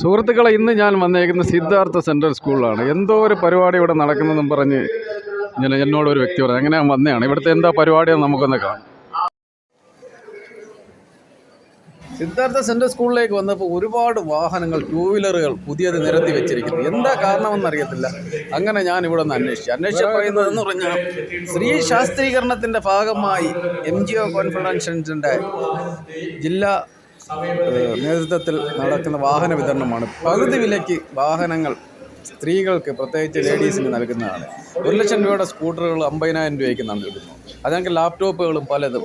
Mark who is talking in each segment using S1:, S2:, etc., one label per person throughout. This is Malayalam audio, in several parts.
S1: സുഹൃത്തുക്കളെ ഇന്ന് ഞാൻ വന്നേക്കുന്ന സിദ്ധാർത്ഥ സെൻട്രൽ സ്കൂളിലാണ്. എന്തോ ഒരു പരിപാടി ഇവിടെ നടക്കുന്നതെന്നും പറഞ്ഞ് ഇങ്ങനെ എന്നോടൊരു വ്യക്തി പറഞ്ഞു അങ്ങനെ ഞാൻ വന്നതാണ്. ഇവിടുത്തെ എന്താ പരിപാടിയെന്ന് നമുക്കൊന്ന് കാണാം. സിദ്ധാർത്ഥ സെൻട്രൽ സ്കൂളിലേക്ക് വന്നപ്പോൾ ഒരുപാട് വാഹനങ്ങൾ ടൂ വീലറുകൾ പുതിയത് നിരത്തി വെച്ചിരിക്കുന്നു. എന്താ കാരണമെന്ന് അറിയത്തില്ല. അങ്ങനെ ഞാൻ ഇവിടെ നിന്ന് അന്വേഷിച്ചു. അന്വേഷിച്ച പറയുന്നതെന്ന് പറഞ്ഞാൽ സ്ത്രീ ശാസ്ത്രീകരണത്തിന്റെ ഭാഗമായി എം ജി ഒ കോൺഫറൻസിന്റെ ജില്ലാ നേതൃത്വത്തിൽ നടക്കുന്ന വാഹന വിതരണമാണ്. പകുതി വിലയ്ക്ക് വാഹനങ്ങൾ സ്ത്രീകൾക്ക് പ്രത്യേകിച്ച് ലേഡീസിന് നൽകുന്നതാണ്. ഒരു ലക്ഷം രൂപയുടെ സ്കൂട്ടറുകൾ അമ്പതിനായിരം രൂപയ്ക്ക് നൽകുന്നു. അതിനൊക്കെ ലാപ്ടോപ്പുകളും പലതും.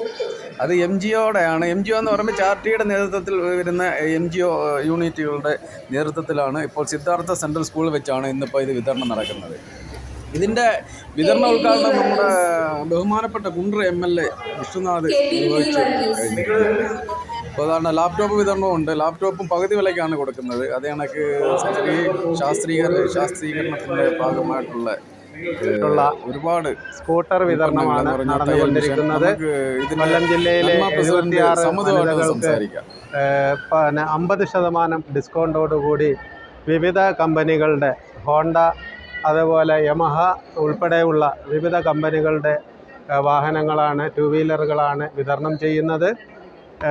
S1: അത് എം ജി ഒയുടെയാണ്. എം ജി ഒ എന്ന് പറയുമ്പോൾ ചാർട്ടിയുടെ നേതൃത്വത്തിൽ വരുന്ന എം ജി ഒ യൂണിറ്റുകളുടെ നേതൃത്വത്തിലാണ് ഇപ്പോൾ സിദ്ധാർത്ഥ സെൻട്രൽ സ്കൂളിൽ വെച്ചാണ് ഇന്നിപ്പോൾ ഇത് വിതരണം നടക്കുന്നത്. ഇതിന്റെ വിതരണ ഉദ്ഘാടനം നമ്മുടെ ബഹുമാനപ്പെട്ട Kundara M L A Vishnunath നിർവഹിച്ചു കഴിഞ്ഞിട്ടുണ്ട്. അപ്പോൾ അതാണ് ലാപ്ടോപ്പ് വിതരണവും ഉണ്ട്. ലാപ്ടോപ്പും പകുതി വിലയ്ക്കാണ് കൊടുക്കുന്നത്. അത് കണക്ക് സ്ത്രീ ശാസ്ത്രീകര ശാസ്ത്രീകരണത്തിന്റെ ഭാഗമായിട്ടുള്ള ഒരുപാട്
S2: സ്കൂട്ടർ വിതരണമാണ് നടന്നുകൊണ്ടിരിക്കുന്നത്. കൊല്ലം ജില്ലയിലെ
S1: നന്മ പ്രസിഡന്റ്
S2: 76
S1: സമ്മതമായിട്ട്
S2: വനിതകൾക്ക്
S1: സംസാരിക്കാം.
S2: ഏഹ്, പിന്നെ അമ്പത് ശതമാനം ഡിസ്കൗണ്ടോടുകൂടി വിവിധ കമ്പനികളുടെ ഹോണ്ട അതുപോലെ യമഹ ഉൾപ്പെടെയുള്ള വിവിധ കമ്പനികളുടെ വാഹനങ്ങളാണ് ടു വീലറുകളാണ് വിതരണം ചെയ്യുന്നത്.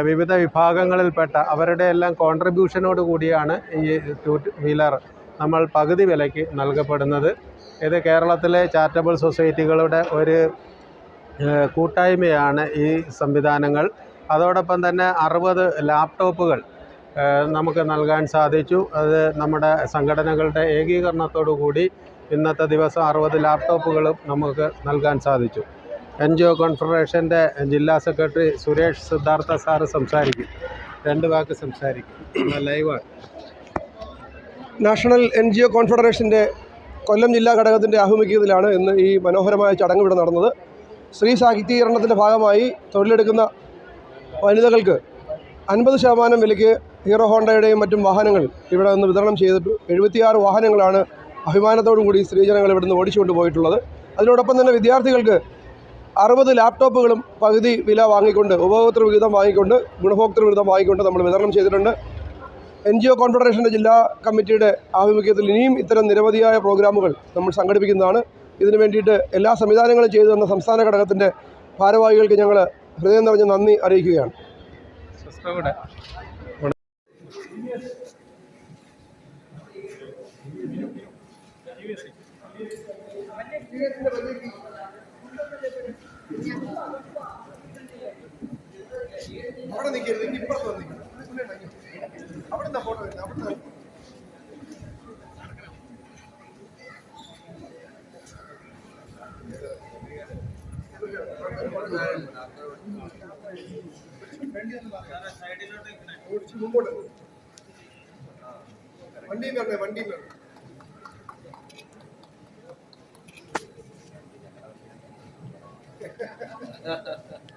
S2: വിവിധ വിഭാഗങ്ങളിൽപ്പെട്ട അവരുടെ എല്ലാം കോൺട്രിബ്യൂഷനോട് കൂടിയാണ് ഈ ടു വീലർ നമ്മൾ പകുതി വിലയ്ക്ക് നൽകപ്പെടുന്നത്. ഇത് കേരളത്തിലെ ചാരിറ്റബിൾ സൊസൈറ്റികളുടെ ഒരു കൂട്ടായ്മയാണ് ഈ സംവിധാനങ്ങൾ. അതോടൊപ്പം തന്നെ അറുപത് ലാപ്ടോപ്പുകൾ നമുക്ക് നൽകാൻ സാധിച്ചു. അത് നമ്മുടെ സംഘടനകളുടെ ഏകീകരണത്തോടു കൂടി ഇന്നത്തെ ദിവസം അറുപത് ലാപ്ടോപ്പുകളും നമുക്ക് നൽകാൻ സാധിച്ചു. എൻ ജി ഒ കോൺഫെഡറേഷന്റെ ജില്ലാ സെക്രട്ടറി സുരേഷ് സിദ്ധാർത്ഥ സാറ് സംസാരിക്കും. രണ്ട് വാക്ക് സംസാരിക്കും. ലൈവാണ്.
S3: നാഷണൽ എൻ ജി ഒ കോൺഫെഡറേഷന്റെ കൊല്ലം ജില്ലാ ഘടകത്തിന്റെ ആഭിമുഖ്യത്തിലാണ് ഇന്ന് ഈ മനോഹരമായ ചടങ്ങ് ഇവിടെ നടന്നത്. സ്ത്രീ സാഹിത്യീകരണത്തിന്റെ ഭാഗമായി തൊഴിലെടുക്കുന്ന വനിതകൾക്ക് അൻപത് ശതമാനം വിലയ്ക്ക് ഹീറോ ഹോണ്ടയുടെയും മറ്റും വാഹനങ്ങൾ ഇവിടെ നിന്ന് വിതരണം ചെയ്തിട്ട് എഴുപത്തിയാറ് വാഹനങ്ങളാണ് അഭിമാനത്തോടു കൂടി സ്ത്രീജനങ്ങൾ ഇവിടുന്ന് ഓടിച്ചുകൊണ്ട് പോയിട്ടുള്ളത്. അതിനോടൊപ്പം തന്നെ വിദ്യാർത്ഥികൾക്ക് അറുപത് ലാപ്ടോപ്പുകളും പകുതി വില വാങ്ങിക്കൊണ്ട് ഉപഭോക്തൃ വിഹിതം വാങ്ങിക്കൊണ്ട് ഗുണഭോക്തൃ വിഹിതം വാങ്ങിക്കൊണ്ട് നമ്മൾ വിതരണം ചെയ്തിട്ടുണ്ട്. എൻ ജി ഒ കോൺഫെഡറേഷന്റെ ജില്ലാ കമ്മിറ്റിയുടെ ആഭിമുഖ്യത്തിൽ ഇനിയും ഇത്തരം നിരവധിയായ പ്രോഗ്രാമുകൾ നമ്മൾ സംഘടിപ്പിക്കുന്നതാണ്. ഇതിനു വേണ്ടിയിട്ട് എല്ലാ സംവിധാനങ്ങളും ചെയ്തു തന്ന സംസ്ഥാന ഘടകത്തിന്റെ ഭാരവാഹികൾക്ക് ഞങ്ങൾ ഹൃദയം നിറഞ്ഞ നന്ദി അറിയിക്കുകയാണ്. അവിടെ നിൽക്കരുത് ഇപ്പുറത്ത് അവിടെ ഫോട്ടോ അവിടെ മുമ്പോട്ട് വണ്ടിയും വരണേ വണ്ടിയും വരണം എല്ലാവരും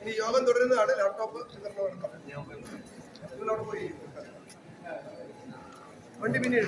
S3: ഇനി യോഗം തുടരുന്നതാണ് ലാപ്ടോപ്പ് വിതരണം പോയി. വണ്ടി പിന്നെ